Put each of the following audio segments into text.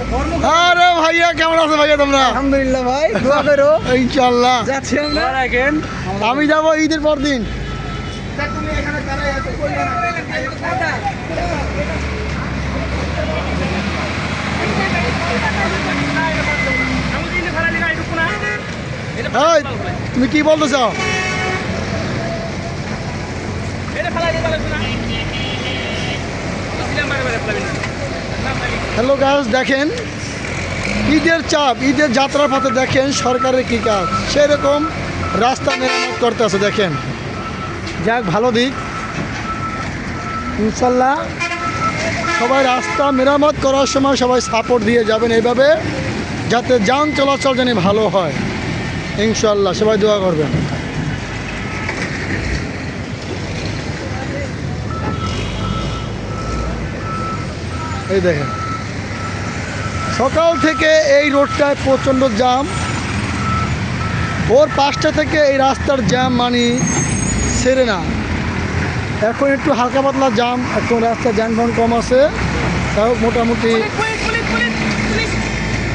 আরে ভাইয়া কেমন আছো ভাইয়া তোমরা? আলহামদুলিল্লাহ ভাই দোয়া করো। ইনশাল্লাহ যাচ্ছি আমরা। আমি যাব ঈদের পর দিন। তুমি কি বলতে চাও? হ্যালো গাছ দেখেন, ঈদের চাপ, ঈদের যাত্রার পথে দেখেন সরকারের কী কাজ। সেরকম রাস্তা মেরামত করতে আছে, দেখেন। যাক, ভালো দিক। ইনশাল্লাহ সবাই রাস্তা মেরামত করার সময় সবাই সাপোর্ট দিয়ে যাবেন এইভাবে, যাতে যান চলাচল যেন ভালো হয়। ইনশাল্লাহ, সবাই দোয়া করবেন। এই দেখেন। সকাল থেকে এই রোডটায় প্রচণ্ড জাম ভোর পাঁচটা থেকে এই রাস্তার জ্যাম মানে সেরে না। এখন একটু হালকা পাতলা জাম এখন রাস্তার যানবাহন কম আছে। তাও মোটামুটি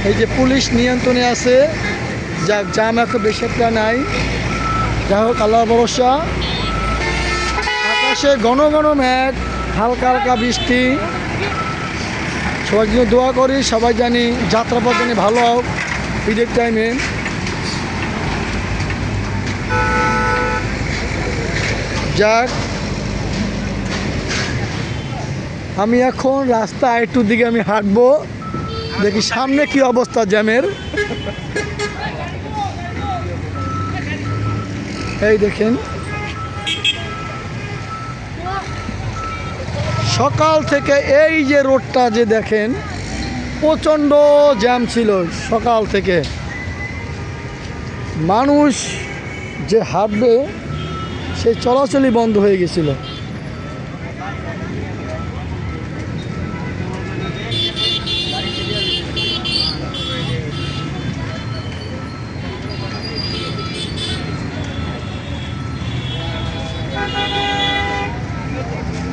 এই যে পুলিশ নিয়ন্ত্রণে আছে। যা জাম এখন বেশি একটা নাই। যাই হোক আল্লাহ ভরসা। আকাশে ঘন ঘন মেঘ হালকা হালকা বৃষ্টি। সবার জন্য দোয়া করি, সবাই জানি যাত্রাপথ জানি ভালো হোক, ঈদের টাইমে যাক, আমি এখন রাস্তা একটু দিকে আমি হাঁটবো, দেখি সামনে কি অবস্থা জ্যামের। এই দেখেন সকাল থেকে এই যে রোডটা যে দেখেন, প্রচণ্ড জ্যাম ছিল সকাল থেকে। মানুষ যে হাঁটবে সেই চলাচলই বন্ধ হয়ে গেছিল।